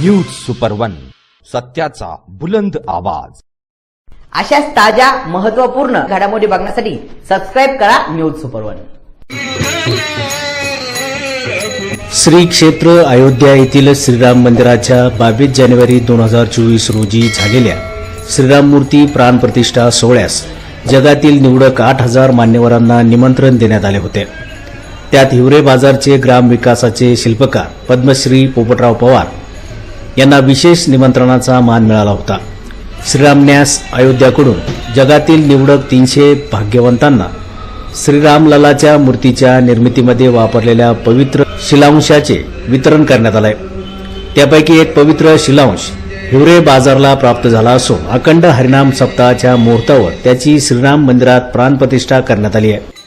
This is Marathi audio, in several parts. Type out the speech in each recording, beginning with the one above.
न्यूज सुपर वन सत्याचा बुलंद आवाज. अशाच ताज्या महत्त्वपूर्ण घडामोडी बघण्यासाठी सबस्क्राईब करा न्यूज सुपर वन श्री क्षेत्र अयोध्या येथील श्रीराम मंदिराच्या बावीस जानेवारी दोन हजार चोवीस रोजी झालेल्या श्रीराम मूर्ती प्राणप्रतिष्ठा सोहळ्यास जगातील निवडक आठ हजार मान्यवरांना निमंत्रण देण्यात आले होते. त्यात हिवरे बाजारचे ग्राम विकासाचे शिल्पकार पद्मश्री पोपटराव पवार यांना विशेष निमंत्रणाचा मान मिळाला होता. श्रीराम न्यास अयोध्याकडून जगातील निवडक तीनशे भाग्यवंतांना श्रीरामललाच्या मूर्तीच्या निर्मितीमध्ये वापरलेल्या पवित्र शिलांशाचे वितरण करण्यात आलंय. त्यापैकी एक पवित्र शिलांश हिवरे बाजारला प्राप्त झाला असून अखंड हरिनाम सप्ताहाच्या मुहूर्तावर त्याची श्रीराम मंदिरात प्राणप्रतिष्ठा करण्यात आली आहे.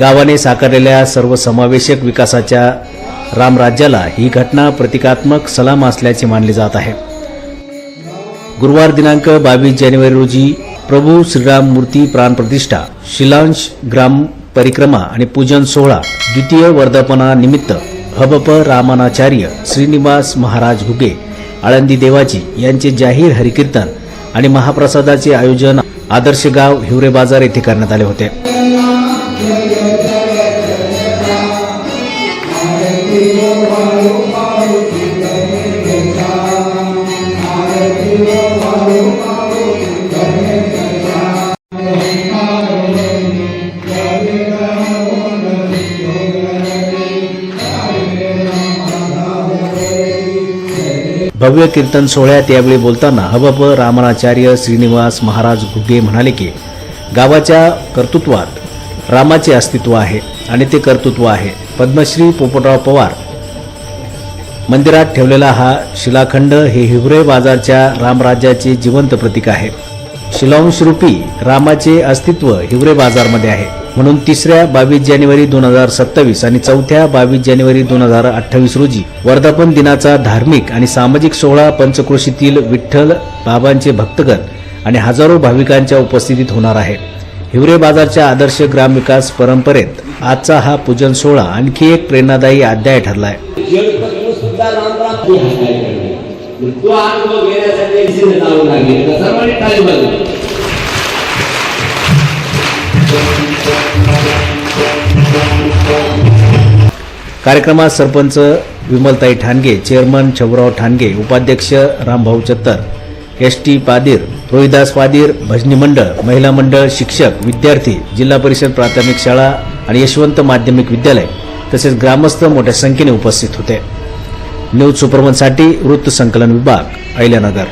गावाने साकारलेल्या सर्वसमावेशक विकासाच्या रामराज्याला ही घटना प्रतिकात्मक सलाम असल्याचे मानले जात आहे. गुरुवार दिनांक बावीस जानेवारी रोजी प्रभू श्रीराम मूर्ती प्राणप्रतिष्ठा शिलांश ग्राम परिक्रमा आणि पूजन सोहळा द्वितीय वर्धापनानिमित्त हबप रामानाचार्य श्रीनिवास महाराज घुगे आळंदी देवाची यांचे जाहीर हरिकीर्तन आणि महाप्रसादाचे आयोजन आदर्श गाव हिवरे बाजार येथे करण्यात आले होते. भव्य कीर्तन सोहळ्यात यावेळी बोलताना हबप रामनाचार्य श्रीनिवास महाराज घुगे म्हणाले की गावाच्या कर्तृत्वात रामाचे अस्तित्व आहे आणि ते कर्तृत्व आहे. पद्मश्री पोपटराव पवार. मंदिरात ठेवलेला हा शिलाखंड हे हिवरे बाजारच्या रामराज्याचे जिवंत प्रतीक आहे. शिलांशरूपी रामाचे अस्तित्व हिवरे बाजारमध्ये आहे. म्हणून तिसऱ्या बावीस जानेवारी दोन हजार सत्तावीस आणि चौथ्या बावीस जानेवारी दोन हजार अठ्ठावीस रोजी वर्धापन दिनाचा धार्मिक आणि सामाजिक सोहळा पंचक्रोशीतील विठ्ठल बाबांचे भक्तगण आणि हजारो भाविकांच्या उपस्थितीत होणार आहे. हिवरे बाजारच्या आदर्श ग्रामविकास परंपरेत आजचा हा पूजन सोहळा आणखी एक प्रेरणादायी अध्याय ठरला आहे कार्यक्रमात सरपंच विमलताई ठाणगे चेअरमन छबराव ठाणगे उपाध्यक्ष रामभाऊ चत्तर एस टी पादीर रोहिदास पादीर भजनी मंडळ महिला मंडळ शिक्षक विद्यार्थी जिल्हा परिषद प्राथमिक शाळा आणि यशवंत माध्यमिक विद्यालय तसेच ग्रामस्थ मोठ्या संख्येने उपस्थित होते. न्यूज सुपरमनसाठी वृत्त संकलन विभाग अहिल्यानगर.